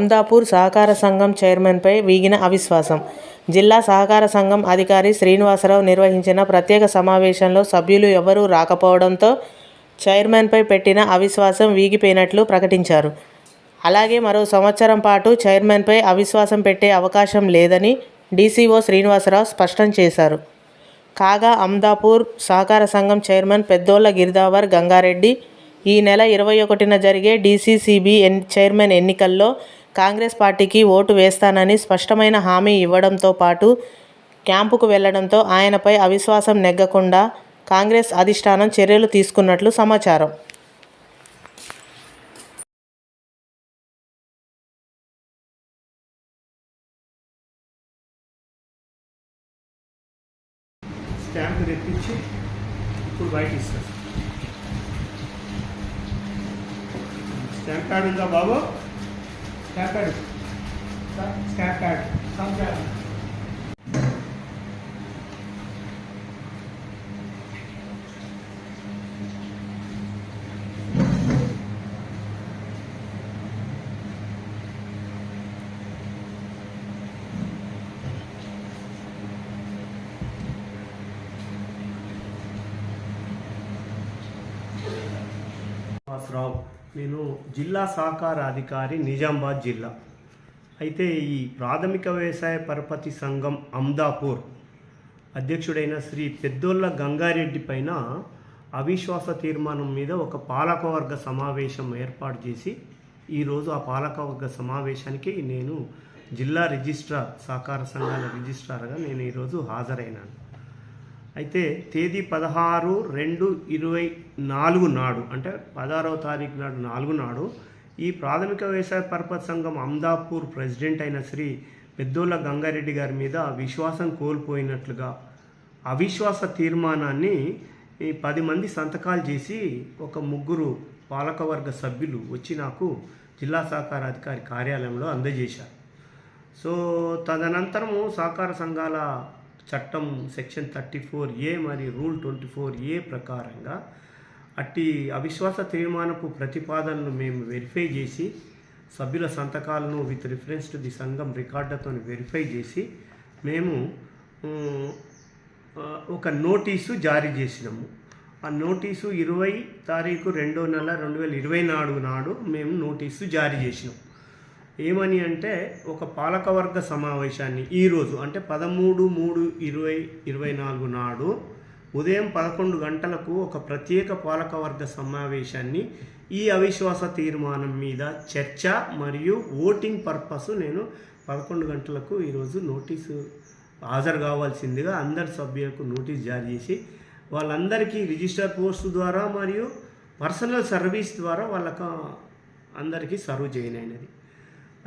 అమ్దాపూర్ సహకార సంఘం చైర్మన్పై వీగిన అవిశ్వాసం. జిల్లా సహకార సంఘం అధికారి శ్రీనివాసరావు నిర్వహించిన ప్రత్యేక సమావేశంలో సభ్యులు ఎవరూ రాకపోవడంతో చైర్మన్పై పెట్టిన అవిశ్వాసం వీగిపోయినట్లు ప్రకటించారు. అలాగే మరో సంవత్సరం పాటు చైర్మన్పై అవిశ్వాసం పెట్టే అవకాశం లేదని డీసీఓ శ్రీనివాసరావు స్పష్టం చేశారు. కాగా అమ్దాపూర్ సహకార సంఘం చైర్మన్ పెద్దోళ్ళ గిరిదావర్ గంగారెడ్డి ఈ నెల ఇరవై ఒకటిన జరిగే డీసీసీబీ ఎన్ చైర్మన్ ఎన్నికల్లో కాంగ్రెస్ పార్టీకి ఓటు వేస్తానని స్పష్టమైన హామీ ఇవ్వడంతో పాటు క్యాంపుకు వెళ్ళడంతో ఆయనపై అవిశ్వాసం నెగ్గకుండా కాంగ్రెస్ అధిష్టానం చర్యలు తీసుకున్నట్లు సమాచారం. స్టాంప్ తెప్పించి ఇప్పుడు బయట ఇస్తారు. స్టాంప్ కార్డు ఉందా బాబు? Stamp card stamp card stamp card Srinivasarao నేను జిల్లా సహకార అధికారి నిజామాబాద్ జిల్లా. అయితే ఈ ప్రాథమిక వ్యవసాయ పరపతి సంఘం అమ్దాపూర్ అధ్యక్షుడైన శ్రీ పెద్దోళ్ళ గంగారెడ్డి పైన అవిశ్వాస తీర్మానం మీద ఒక పాలకవర్గ సమావేశం ఏర్పాటు చేసి ఈరోజు ఆ పాలకవర్గ సమావేశానికి నేను జిల్లా రిజిస్ట్రార్ సహకార సంఘాల రిజిస్ట్రార్గా నేను ఈరోజు హాజరైనాను. అయితే తేదీ పదహారు రెండు ఇరవై నాలుగు నాడు అంటే పదహారవ తారీఖు నాడు నాలుగు నాడు ఈ ప్రాథమిక వ్యవసాయ పరపతి సంఘం అమ్దాపూర్ ప్రెసిడెంట్ అయిన శ్రీ పెద్దోళ్ళ గంగారెడ్డి గారి మీద విశ్వాసం కోల్పోయినట్లుగా అవిశ్వాస తీర్మానాన్ని ఈ పది మంది సంతకాలు చేసి ఒక ముగ్గురు పాలకవర్గ సభ్యులు వచ్చి నాకు జిల్లా సహకార అధికారి కార్యాలయంలో అందజేశారు. సో తదనంతరము సహకార సంఘాల చట్టం సెక్షన్ థర్టీ ఫోర్ ఏ మరియు రూల్ ట్వంటీ ఫోర్ ఏ ప్రకారంగా అట్టి అవిశ్వాస తీర్మానపు ప్రతిపాదనలు మేము వెరిఫై చేసి సభ్యుల సంతకాలను విత్ రిఫరెన్స్ టు ది సంఘం రికార్డుతో వెరిఫై చేసి మేము ఒక నోటీసు జారీ చేసినాము. ఆ నోటీసు ఇరవై తారీఖు రెండో నెల రెండు వేల ఇరవై నాలుగు నాడు మేము నోటీసు జారీ చేసినాం. ఏమని అంటే ఒక పాలకవర్గ సమావేశాన్ని ఈరోజు అంటే పదమూడు మూడు ఇరవై ఇరవై నాలుగు నాడు ఉదయం పదకొండు గంటలకు ఒక ప్రత్యేక పాలకవర్గ సమావేశాన్ని ఈ అవిశ్వాస తీర్మానం మీద చర్చ మరియు ఓటింగ్ పర్పస్ నేను పదకొండు గంటలకు ఈరోజు నోటీసు హాజరు కావాల్సిందిగా అందరి సభ్యులకు నోటీస్ జారీ చేసి వాళ్ళందరికీ రిజిస్టర్ పోస్ట్ ద్వారా మరియు పర్సనల్ సర్వీస్ ద్వారా వాళ్ళకు అందరికీ సర్వ్ చేయనైనది.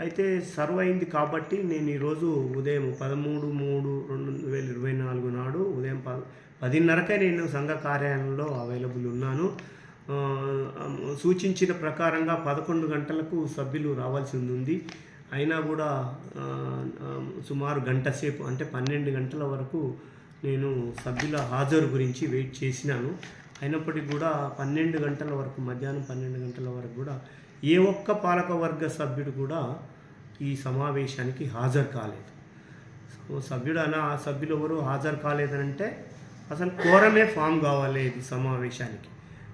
అయితే సర్వ్ అయింది కాబట్టి నేను ఈరోజు ఉదయం పదమూడు మూడు రెండు వేల ఇరవై నాలుగు నాడు ఉదయం ప పదిన్నరకే నేను సంఘ కార్యాలయంలో అవైలబుల్ ఉన్నాను. సూచించిన ప్రకారంగా పదకొండు గంటలకు సభ్యులు రావాల్సి ఉంది. అయినా కూడా సుమారు గంట సేపు అంటే పన్నెండు గంటల వరకు నేను సభ్యుల హాజరు గురించి వెయిట్ చేసినాను. అయినప్పటికీ కూడా పన్నెండు గంటల వరకు మధ్యాహ్నం పన్నెండు గంటల వరకు కూడా ఏ ఒక్క పాలకవర్గ సభ్యుడు కూడా ఈ సమావేశానికి హాజరు కాలేదు. సో సభ్యుడు అన ఆ సభ్యులు ఎవరు హాజరు కాలేదంటే అసలు కోరమే ఫామ్ కావాలి ఇది సమావేశానికి.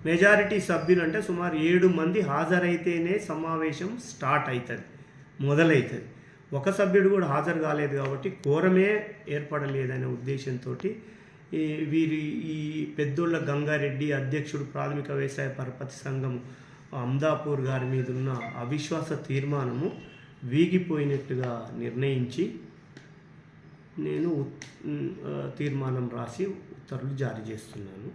మెజారిటీ సభ్యులు అంటే సుమారు ఏడు మంది హాజరైతేనే సమావేశం స్టార్ట్ అవుతుంది మొదలవుతుంది ఒక సభ్యుడు కూడా హాజరు కాలేదు కాబట్టి కోరమే ఏర్పడలేదనే ఉద్దేశంతో వీరి ఈ పెద్దోళ్ళ గంగారెడ్డి అధ్యక్షుడు ప్రాథమిక వ్యవసాయ పరపతి సంఘం అమ్దాపూర్ గారి మీద ఉన్న అవిశ్వాస తీర్మానము వీగిపోయినట్టుగా నిర్ణయించి నేను ఉత్- తీర్మానం రాసి ఉత్తర్వులు జారీ చేస్తున్నాను.